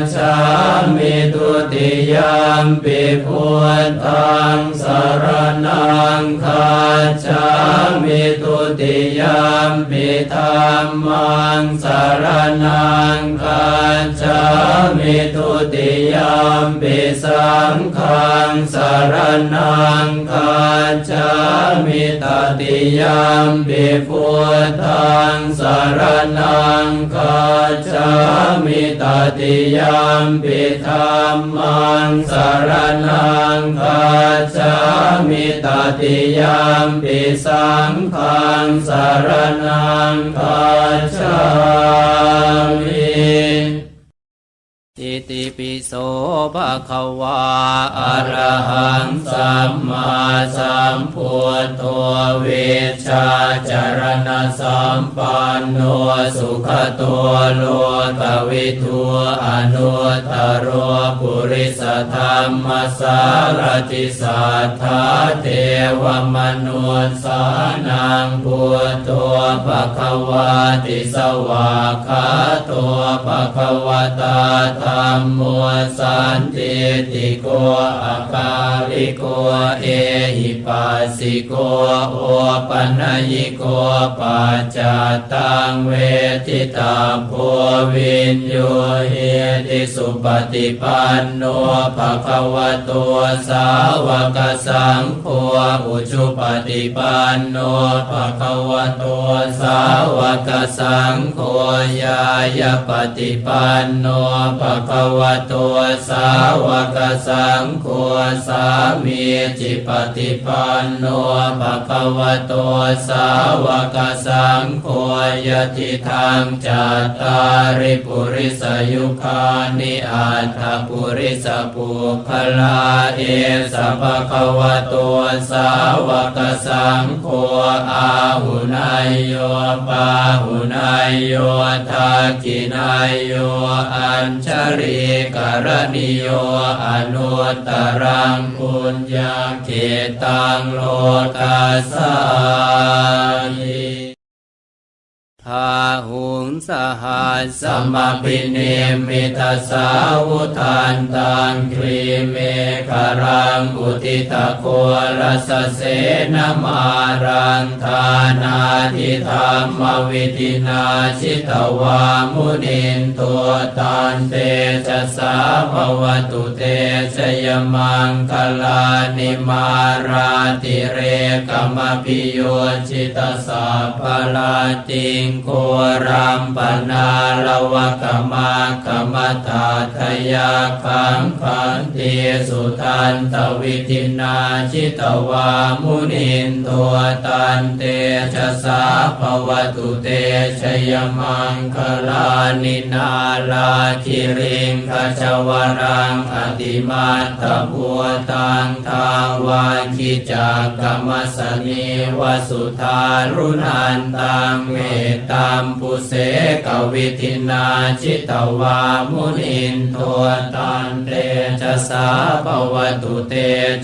จฉา มิทุติยมปิพุทธังสารนังคัจฉามิทุติยมปิธรรมังสารนังคัจฉามิทุติยมปิสังฆังสารนังคัจฉามิตติยมปิพุทธังสารนังคัจฉามิตติยมปิธรรมังสารนังคาจามิตติยามปิสังขังสารนังคาจามิ อิติปิโสภะคะวาอะระหังสัมมาสัมพุทโธเวชาจารณสัมปันโนสุขตัวโลกวิทูอนุตรโรปุริสธรรมสารติสัทธาเทวมนุสสานังพุทโธภะคะวาติสวากขาโตภะคะวตาธรรมโมสันติติโกอาคาลิโกเอหิปัสสิโกโอปัญญิโกปัจจตังเวทิตาโพวินโยเฮติสุปฏิปันโนภะคะวะโตสาวกสังโฆอุชุปฏิปันโนภะคะวะโตสาวกสังโฆยายาปฏิปันโนภะคะวะโตสาวกสังโฆสามีจิปฏิปันโนภควะโตสาวกสังโฆยติทางจัตตาริปุริสยุคานิอัตถปุริสปุคลาเอสภควะโตสาวกสังโฆอาหุนายโยปาหุนายโยทักขินายโยอัญชริกรณิโยอนุตรังปุญญาเขตังโลกัสสานิ ทาหุงสหัสสมปิเนมิตาสาวุทานตังครีเมฆรังอุติตะโครัสเสนมารังทานาทิธรรมวิธินาชิตวามุนินตัวตันเตจะสาภวตุเตชยมังคลานิมาราติเรกมปิโยชิตสาภลาติงโครัมปนาลวะกมากรรมตาทยาคังคันติสุทันตวิธินาชิตวามุนินตัวตันเตชะสาภวตุเตชยมังคลานินาลาคิริงขจวรังอติมาตบัวตังทาวาคิจากกรรมสนีวสุธารุนันตังเมตตัมปุเสกวิธินาชิตวามุนินโทตันเตจสาภวตุเต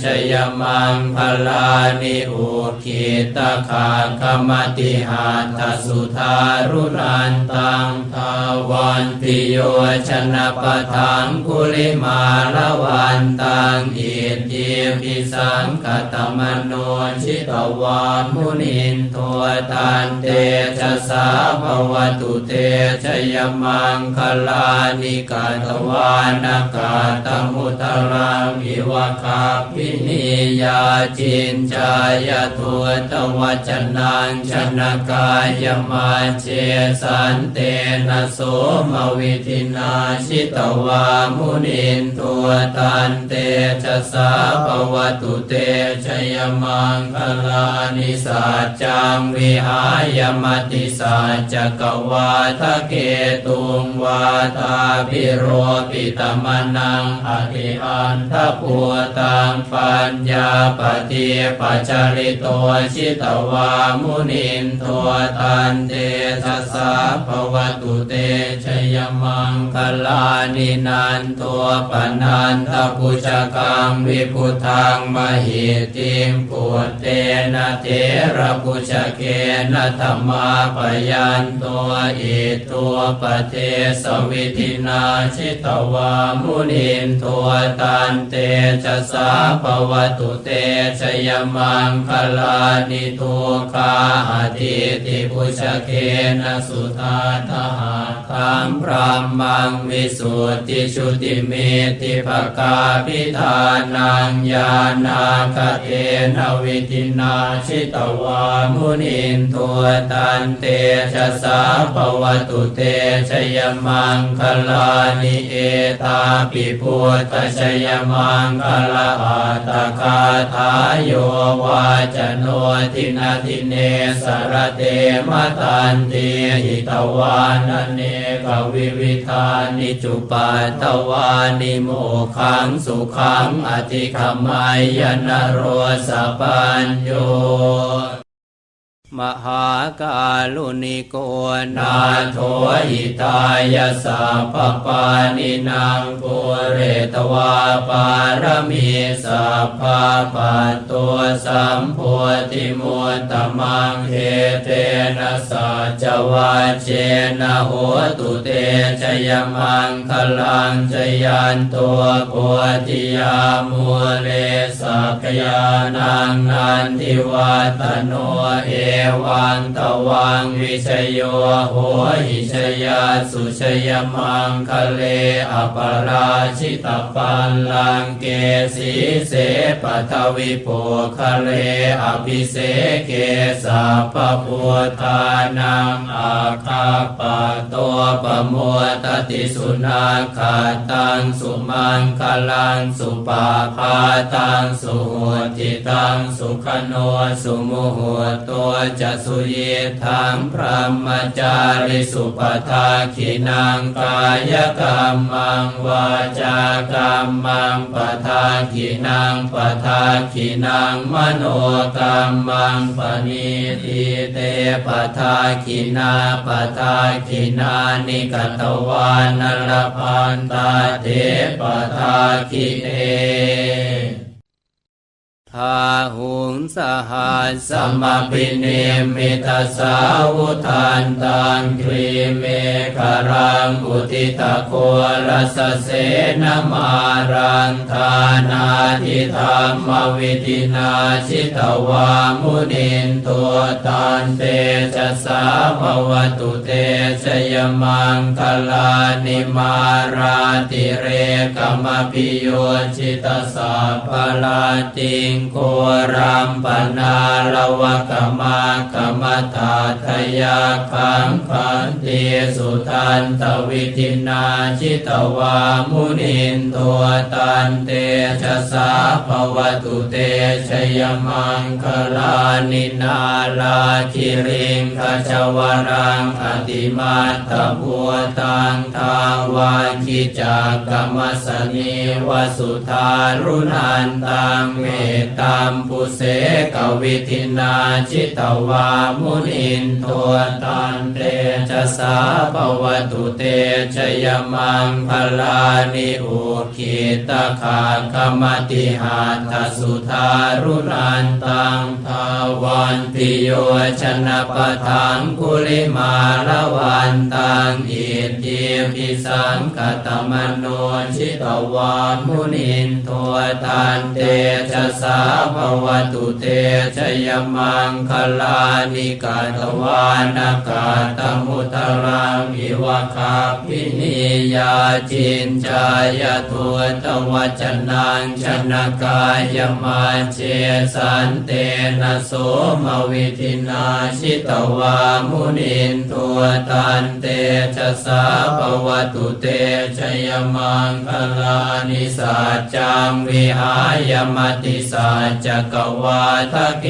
ชยมังพลานิอุคิตาคาคมติหาทสุธารุนันตังทาวันติโยชนะปะทังกุลิมาละวันตั งอิทิปิสังกตมโนชิตวามุนินโทตันเตชะสาภวตุเตชยมังคลานิกาตวานากาตมุตรังอิวะคาปินิยาจินจายทุตวัจนังชนกายมาเจสันเตนะโสมวิธินาชิตวามุนินตัวตันเตชะสาภวตุเตชยมังคลานิสัจจังวิหายมติสัจจกวาทะเกตุงวาตาปิโรปิตมนังอธิอันทปัวตังปัญญาปฏิปัจจริโตชิตวามุนินตัวตันเตชะสาภวตุเตชยมังคลานินันตัวปนันทปุจกังวิพุทังมหิติมปุตเตนะเทระปุจเกนะธรรมาปยันตัวอิตัวปเทสวิธินาชิตวามุนินตัวตันเตชะสาภวตุเตชยมังคลานิทุคาอธิติปุจเกนะสุธาทหาทังพรามังวิสุทธิชุติเมติภกาพิธานังญาณาคเทนวิธินาชิตวามุนินตัวตันเตชะสาภวตุเตชยมังคลานิเอตาปิพุทธชยมังคลาอัตตคาทายโยวาจโนทินาทิเนสรเตมตันเตหิตวานเนกวิวิธานิจุปัตตวานิโมขังสุขังอธิคมายนโรสปัญโย มหากาลุนิโกนาโทหิตายาสัพปานินางปุเรตวาปารมีสัพพะปัตตัวสัมโพธิมุตตมังเฮเตนะสัจวัจเจนะโหตุเตชยมังคลังชยันตัวโพธิยามุเลสักยานังนันทิวัตโนเอวังตวังวิชโยโหหิชยาสุชยมังคะเลอปราชิตปันลังเกสีเสปัทวิโปคะเลอภิเสเกสัพพพุทธานังอาคาปะตัวปะมัวตติสุนาคาตังสุมังคลังสุปาพาตังสุหุติตังสุขโนสุมุหุตัวจะสุเยทังพระมจาริสุปทาขินังกายกรรมังวาจากรรมังปทาขินังปทาขินังมโนกรรมังปณิทิเตปทาขินาปทาขินานิกตวานลพันตาเทปทาขิเต ทาหุงสหัสสมปิเนมิตาสาวุทานตังครีเมฆรังอุทิตะโคลสเสนมารังทานาทิธรรมวิธินาชิตวามุนินตัวตันเตชะสาภวตุเตชยมังคลานิมาราติเรกมพิโยชิตสาพลาติงโครัมปนาลวะกมากมตาทยาคังคันเตสุทันตวิธินาชิตวามุนินตัวตันเตชะสาภวตุเตชยมังคลานินาลาคิริงขจวรังอติมาตบัวตังทาวาคิจากกรรมสนีวสุธารุนันตังเมตตามปุเสกวิธินาชิตวามุนินโทตันเตจะสาภวตุเตชยมังพลานิอุคิตคาคมติหาทสุธารุนันตังทาวันติโยชนะปทังกุลิมาละวันตังอิทิปิสังกตมโนชิตวามุนินโทตันเตชะสาภวตุเตชยมังคลานิกาตวานากาตมุตรังอิวะคาพินิยาจินจายตุตวัจนังชนกายมาเจสันเตนะโสมวิธินาชิตวามุนินตัวตันเตชะสาภวตุเตชยมังคลานิสัจจังวิหายมติสัจกวาทะเก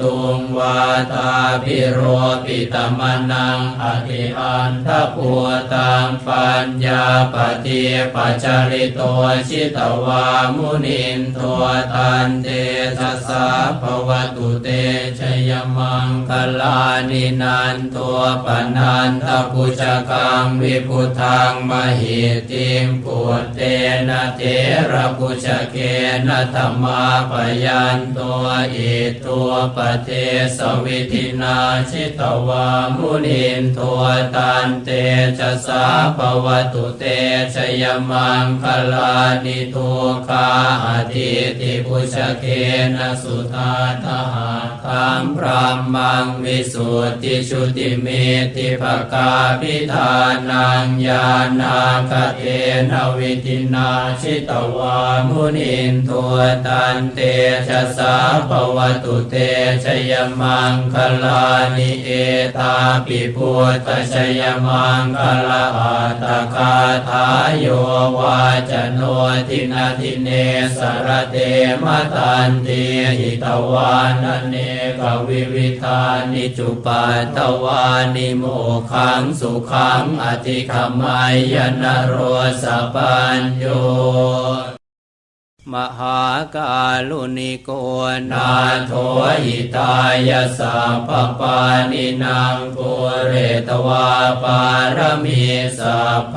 ตุงวาตาพิโรปิตมนังอธิอันทปัวตังปัญญาปฏิปัจจริโตชิตวามุนินตัวตันเตชะสาภวตุเตชยมังคลานินันตัวปนันทปุจกังวิพุทังมหิติมปุตเตนะเทระปุจเกนะธรรมาปยนตัวอิตัวปเทสวิธินาชิตวามุนินตัวตันเตชะสาภวตุเตชยมังคลานิทุคาอธิติปุชเกนะสุตาทหา ทังพระมังวิสุทธิชุติเมติภกาพิธานังญาณาคเทนวิธินาชิตวามุนินตัวตันเตชะสาภวตุเตชยมังคลานิเอตาปิพุทธชยมังคลาอัตตคาทายโยวาจโนทินาทิเนสรเตมตันเตหิตวานันเนกวิริธานิจุปาตวานิโมขังสุขังอธิขมายนโรสปัญโย มหากาลุนิโกนาโทหิตายสัพพปานินางปุเรตวาปารมีสัพพ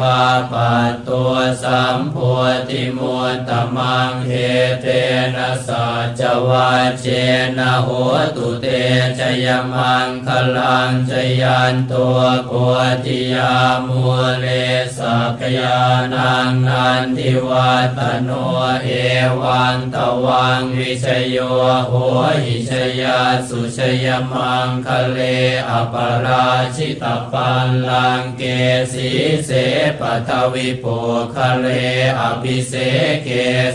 ปัตตัวสัมโพธิมุตตมังเฮเตนะสัจวาเจนะโหตุเตชยมังคลังชยันตัวโพธิยามูเลสักยานังนันทิวัตโนเอวังตวังวิชโยโหหิชยาสุชยมังคะเลอปราชิตปันลังเกสีเสปทวิโปคะเลอภิเสเก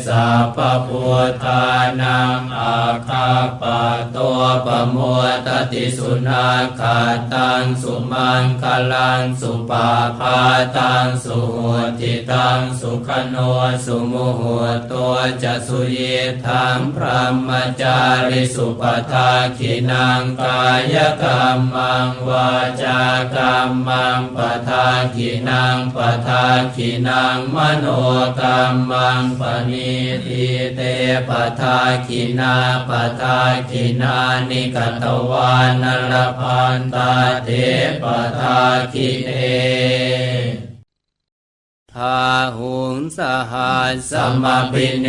สัพพุทธานังอาคาปะตัวปะมัวตติสุนาคาตังสุมังคลังสุปาพาตังสุโหติตังสุขโนสุโมโหตัวจะสุเยทังพระมจาริสุปทาขินังกายกรรมังวาจากรรมังปทาขินังปทาขินังมโนกรรมังปณิทิเตปทาขินาปทาขินานิกตวานรพันตาเทปทาขิเอ ทาหุงสหัสสมปิเน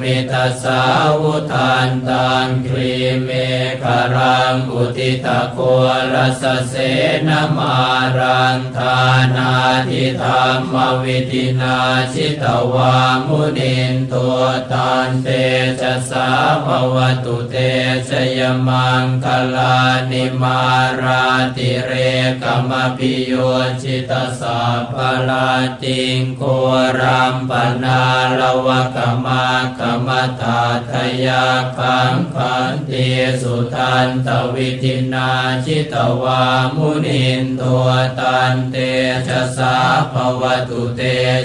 มิตาสาวุทานตังครีเมฆรังอุติตะโครสเสนมารังทานาทิธรรมวิธินาชิตวามุนินตัวตันเตชะสาภวตุเตชยมังคลานิมาราติเรกมพิโยชิตสาภลาติงโครัมปนาลวะกมากมตาทยาคังคันติสุทันตวิธินาชิตวามุนินตัวตันเตชะสาภวตุเต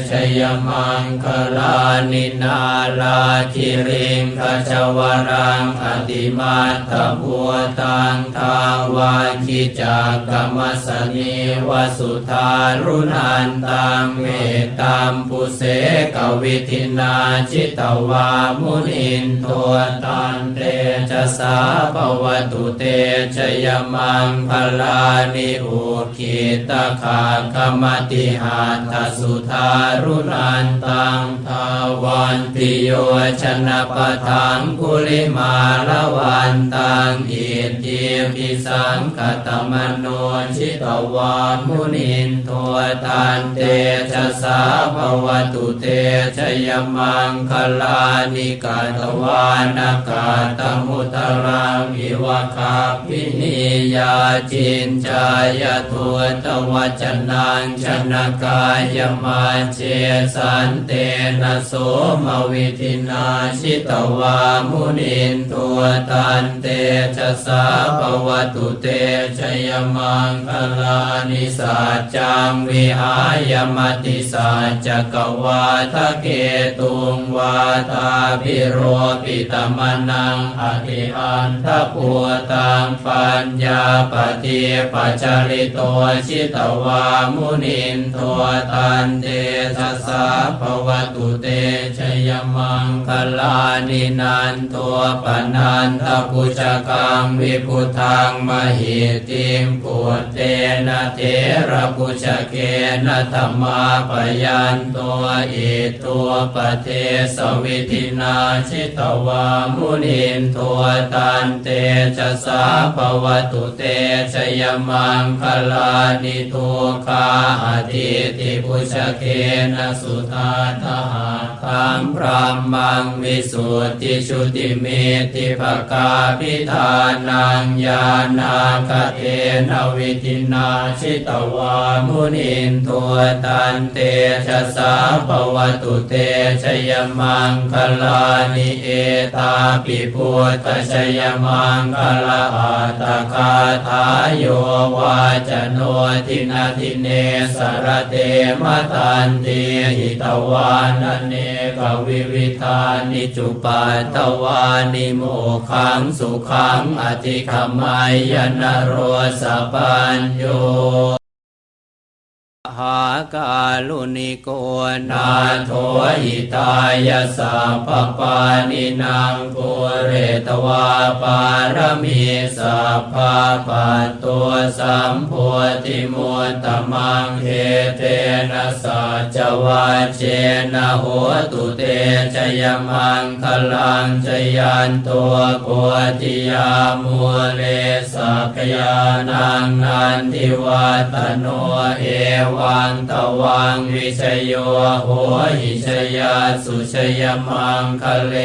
ชยมังคลานินาลาคิริงขจวรังอติมาตบัวตังทาวาคิจากรรมสนีวสุธารุนันตังเมตตามปุเสกวิธินาชิตวามุนินโทตันเตจะสาภวตุเตชยมังพลานิอุคิตคากมติหาทสุทารุนันตังทาวันติโยชนะปทังกุลิมาละวันตังอิทิปิสังกตมโนชิตวามุนินโทตันเตชะสาภวตุเตชยมังคลานิกาตวานากาตมุตรังวิวคาปินิยาจินจายทัวตวัจนังชนกายมาเจสันเตนะโสมวิธินาชิตวามุนินตัวตันเตชะสาภวตุเตชยมังคลานิสัจจังวิหายมติสัจกวาทะเกตุงวาตาพิโรปิตมนังอธิอันทปัวตังปัญญาปฏิปัจจริโตชิตวามุนินตัวตันเตชะสาภวตุเตชยมังคลานินันตัวปนันทปุจกังวิพุทังมหิติมปุเตนะเทระปุจเกนะธรรมาปยนตัวอิตัวปเทสวิธินาชิตวามุนินตัวตันเตชะสาภวตุเตชยมังคลานิทุคาอธิติปุจเกนะสุตาทหาทังพระมังวิสุทธิชุติเมติภกาพิธานังญาณาคเทนวิธินาชิตวามุนินตัวตันเตชะสาภวตุเตชยมังคลานิเอตาปิพุทธชยมังคลาอัตคาทายโยวาจโนทินาทิเนสรเตมตันติหิตวานเนกวิวิธานิจุปัตตวานิโมขังสุขังอธิขมายนโรสปัญโย หากาลุนิโกนาโทหิตายาสัพพปานินางปุเรตวาปารมีสัพพะปัตตัวสัมโพธิมุตตมังเฮเทนะสัจวาเจนะโหตุเตชยมังคลังชยันตัวโพธิยามูเลสักยานังนันทิวัตโนเอววังตวังวิชโยโหหิชยาสุชยมังคะเล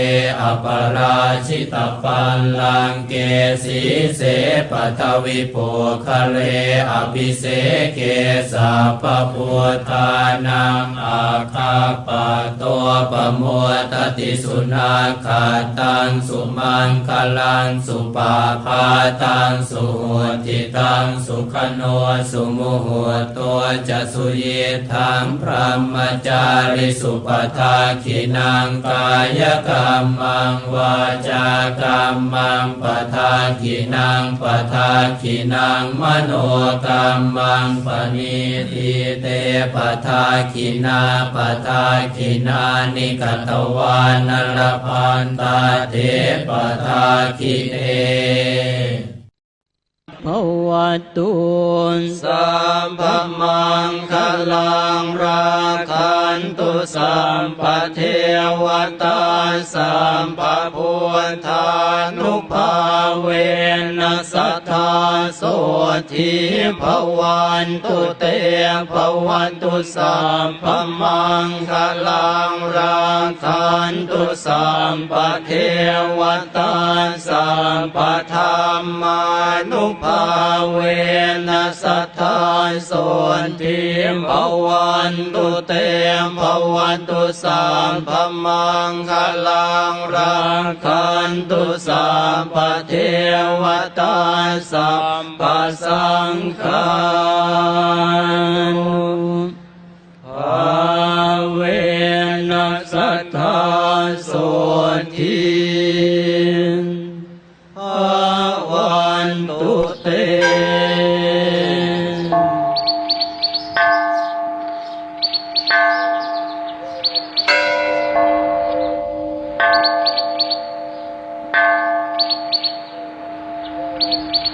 อปราชิตปันลังเกสีเสปทวิโปคะเลอภิเสเกสัพพพุทธานังอาคาปะตัวปโมตติสุนาคาตังสุมังคลังสุปาพาตังสุโหติตังสุขโนสุโมโหตัวจะสุเยทังพระมจาริสุปทาขินังกายกรรมังวาจากรรมังปทาขินังปทาขินังมโนกรรมังปณิทิเตปทาขินาปทาขินานิกตวานลพันตาเทปทาขิเอ ภวตุนสัมภมังคลังราคันตุสัมปเทวตาสัมปพุทธานุภาเวนัสทธาโสทีภวันตุเตภวันตุสัมภมังคลังราคันตุสัมปเทวตาสัมปธรรมานุภาเวนัสทาโสทีภวันตุเตมภวันตุสามพมังคลังรังคันตุสามปเทวตาสัมปสังฆา Thank you.